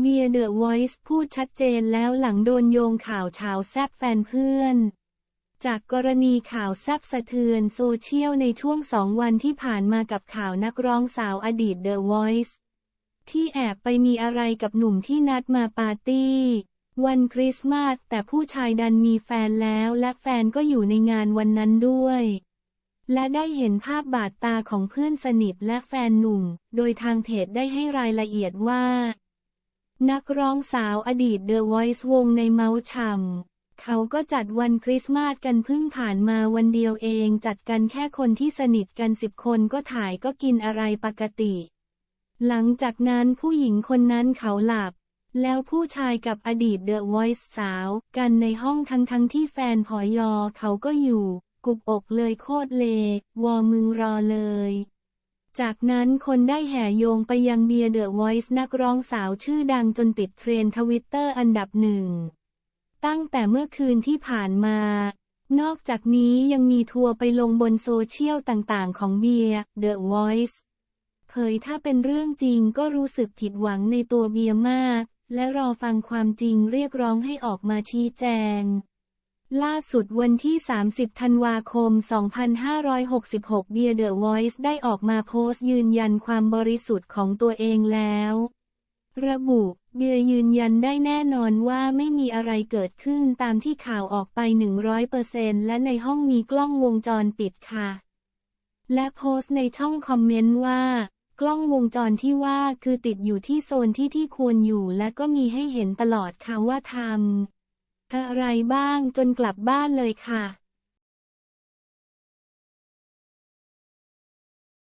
เบียเดอะวอยซ์พูดชัดเจนแล้วหลังโดนโยงข่าวชาวแซบแฟนเพื่อน จากกรณีข่าวแซบสะเทือนโซเชียลในช่วงสองวันที่ผ่านมากับข่าวนักร้องสาวอดีตเดอะวอยซ์ที่แอบไปมีอะไรกับหนุ่มที่นัดมาปาร์ตี้ วันคริสต์มาสแต่ผู้ชายดันมีแฟนแล้วและแฟนก็อยู่ในงานวันนั้นด้วยและได้เห็นภาพบาดตาของเพื่อนสนิทและแฟนหนุ่ม โดยทางเพจได้ให้รายละเอียดว่า นักร้องสาวอดีตเดอะวอยซ์วงในเมาช่ำเขาก็จัดวันคริสต์มาสกันเพิ่งผ่านมาวันเดียวเองจัดกันแค่คนที่สนิทกันสิบคนก็ถ่ายก็กินอะไรปกติ หลังจากนั้นผู้หญิงคนนั้นเขาหลับ แล้วผู้ชายกับอดีตเดอะวอยซ์สาว กันในห้องทั้งทั้งที่แฟนพอยอเขาก็อยู่ กุบอกเลยโคตรเลวอมึงรอเลย จากนั้นคนได้แห่โยงไปยังเบียร์เดอะวอยซ์นักร้องสาวชื่อดังจนติดเทรนทวิตเตอร์อันดับหนึ่ง ตั้งแต่เมื่อคืนที่ผ่านมา นอกจากนี้ยังมีทัวร์ไปลงบนโซเชียลต่างๆ ของเบียร์เดอะวอยซ์เผยถ้าเป็นเรื่องจริงก็รู้สึกผิดหวังในตัวเบียร์มาก และรอฟังความจริงเรียกร้องให้ออกมาชี้แจง ล่าสุดวันที่ 30 ธันวาคม 2566 เบียร์เดอะวอยซ์ได้ออกมาโพสต์ยืนยันความบริสุทธิ์ของตัวเองแล้ว ระบุ เบียร์ยืนยันได้แน่นอนว่าไม่มีอะไรเกิดขึ้นตามที่ข่าวออกไป 100%และในห้องมีกล้องวงจรปิดค่ะ และโพสต์ในช่องคอมเมนต์ว่า กล้องวงจรที่ว่าคือติดอยู่ที่โซนที่ที่ควรอยู่และก็มีให้เห็นตลอดค่ะว่าทำ อะไรบ้างจนกลับบ้านเลยค่ะ